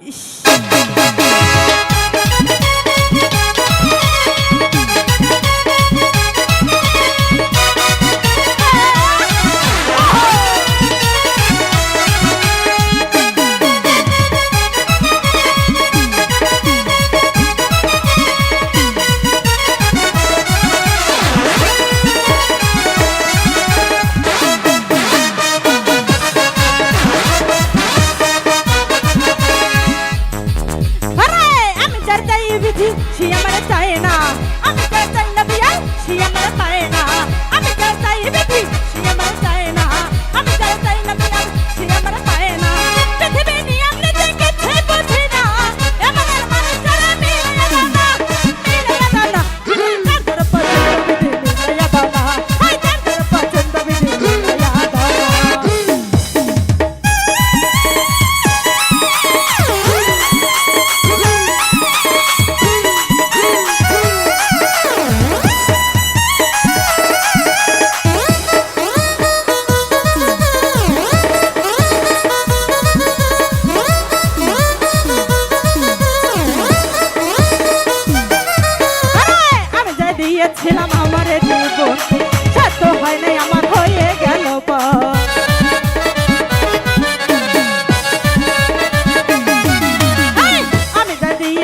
行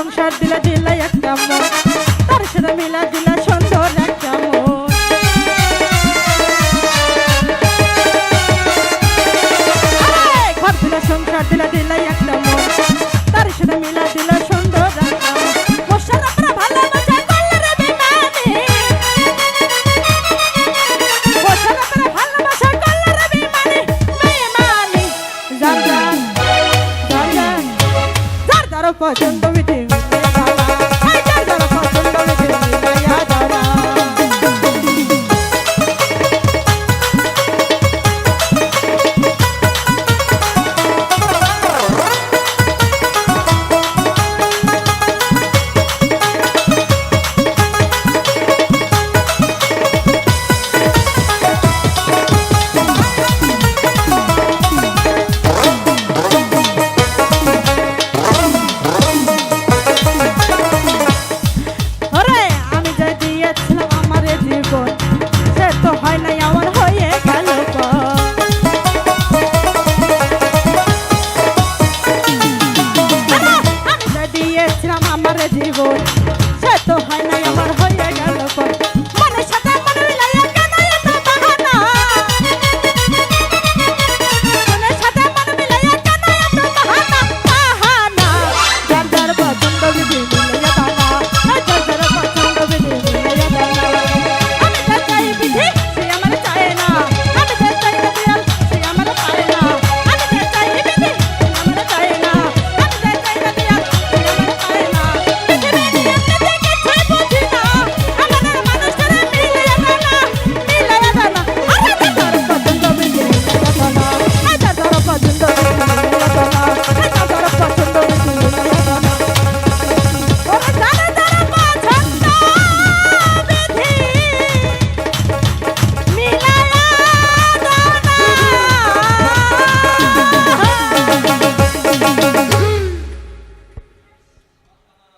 সংসার দিলা দিলা একটা মন। তার সাথে মিলা দিলা সুন্দর একটা ঘর দিলা, সংসার দিলা দিলা একটা মন। তার সাথে মিলা দিলা সুন্দর একটা মন। পছন্দ মিটিং